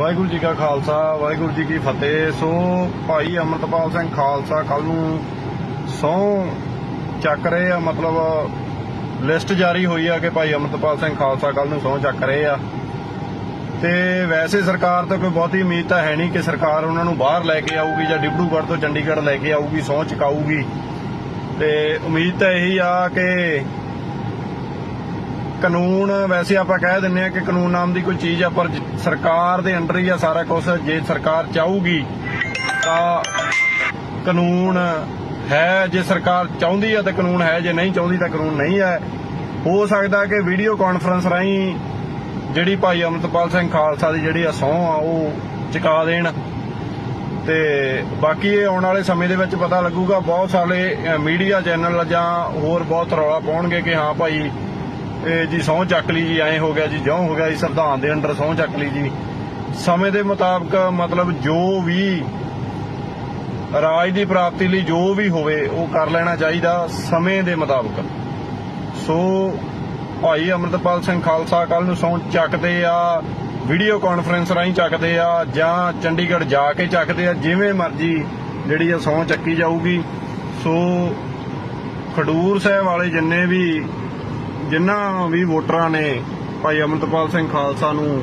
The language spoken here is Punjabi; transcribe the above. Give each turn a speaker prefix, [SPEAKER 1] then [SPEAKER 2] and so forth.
[SPEAKER 1] ਵਾਹਿਗੁਰੂ ਜੀ ਕਾ ਖਾਲਸਾ, ਵਾਹਿਗੁਰੂ ਜੀ ਕੀ ਫਤਿਹ। ਸੋ ਭਾਈ ਅਮਰਤਪਾਲ ਸਿੰਘ ਖਾਲਸਾ ਕੱਲ ਨੂੰ ਸਹੁੰ ਚੱਕ ਰਹੇ ਆ, ਮਤਲਬ ਲਿਸਟ ਜਾਰੀ ਹੋਈ ਆ ਕਿ ਭਾਈ ਅਮਰਤਪਾਲ ਸਿੰਘ ਖਾਲਸਾ ਕੱਲ ਨੂੰ ਸਹੁੰ ਚੱਕ ਰਹੇ ਆ। ਤੇ ਵੈਸੇ ਸਰਕਾਰ ਤੋਂ ਕੋਈ ਬਹੁਤੀ ਉਮੀਦ ਤਾਂ ਹੈ ਨਹੀਂ ਕਿ ਸਰਕਾਰ ਉਹਨਾਂ ਨੂੰ ਬਾਹਰ ਲੈ ਕੇ ਆਊਗੀ ਜਾਂ ਡਿਬੜੂਗੜ੍ਹ ਤੋਂ ਚੰਡੀਗੜ੍ਹ ਲੈ ਕੇ ਆਊਗੀ ਸਹੁੰ ਚੁਕਾਊਗੀ। ਤੇ ਉਮੀਦ ਤਾਂ ਇਹੀ ਆ ਕਿ ਕਾਨੂੰਨ, ਵੈਸੇ ਆਪਾਂ ਕਹਿ ਦਿੰਨੇ ਆ ਕਿ ਕਾਨੂੰਨ ਨਾਮ ਦੀ ਕੋਈ ਚੀਜ਼ ਆ, ਪਰ ਸਰਕਾਰ ਦੇ ਅੰਡਰ ਹੀ ਆ ਸਾਰਾ ਕੁਝ ਜੇ ਸਰਕਾਰ ਚਾਹੂਗੀ, ਤਾਂ ਕਾਨੂੰਨ ਹੈ, ਜੇ ਸਰਕਾਰ ਚਾਹੁੰਦੀ ਆ ਤਾਂ ਕਾਨੂੰਨ ਹੈ, ਜੇ ਨਹੀਂ ਚਾਹੁੰਦੀ ਤਾਂ ਕਾਨੂੰਨ ਨਹੀਂ ਹੈ। ਹੋ ਸਕਦਾ ਕਿ ਵੀਡੀਓ ਕਾਨਫਰੰਸ ਰਾਹੀਂ ਜਿਹੜੀ ਭਾਈ ਅਮਰਤਪਾਲ ਸਿੰਘ ਖਾਲਸਾ ਦੀ ਜਿਹੜੀ ਆ ਸਹੁੰ ਆ, ਉਹ ਚੁਕਾ ਦੇਣ। ਤੇ ਬਾਕੀ ਇਹ ਆਉਣ ਵਾਲੇ ਸਮੇਂ ਦੇ ਵਿੱਚ ਪਤਾ ਲੱਗੂਗਾ, ਬਹੁਤ ਸਾਰੇ ਮੀਡੀਆ ਚੈਨਲ ਜਾਂ ਹੋਰ ਬਹੁਤ ਰੌਲਾ ਪਾਉਣਗੇ ਕਿ ਹਾਂ ਭਾਈ ਇਹ ਜੀ ਸਹੁੰ ਚੱਕ ਲਈ ਜੀ, ਐਂ ਹੋ ਗਿਆ ਜੀ, ਜਿਉਂ ਹੋ ਗਿਆ ਜੀ, ਸੰਵਿਧਾਨ ਦੇ ਅੰਡਰ ਸਹੁੰ ਚੱਕ ਲਈ ਜੀ। ਸਮੇਂ ਦੇ ਮੁਤਾਬਕ ਮਤਲਬ ਜੋ ਵੀ ਰਾਜ ਦੀ ਪ੍ਰਾਪਤੀ ਲਈ ਜੋ ਵੀ ਹੋਵੇ, ਉਹ ਕਰ ਲੈਣਾ ਚਾਹੀਦਾ ਸਮੇਂ ਦੇ ਮੁਤਾਬਕ। ਸੋ ਭਾਈ ਅਮਰਤਪਾਲ ਸਿੰਘ ਖਾਲਸਾ ਕੱਲ ਨੂੰ ਸਹੁੰ ਚੱਕਦੇ ਆ ਵੀਡੀਓ ਕਾਨਫਰੰਸ ਰਾਹੀਂ ਚੱਕਦੇ ਆ, ਜਾਂ ਚੰਡੀਗੜ੍ਹ ਜਾ ਕੇ ਚੱਕਦੇ ਆ, ਜਿਵੇਂ ਮਰਜ਼ੀ ਜਿਹੜੀ ਆ ਸਹੁੰ ਚੱਕੀ ਜਾਊਗੀ। ਸੋ ਖਡੂਰ ਸਾਹਿਬ ਵਾਲੇ ਜਿੰਨੇ ਵੀ ਜਿਨ੍ਹਾਂ ਵੀ ਵੋਟਰਾਂ ਨੇ ਭਾਈ ਅਮਰਤਪਾਲ ਸਿੰਘ ਖਾਲਸਾ ਨੂੰ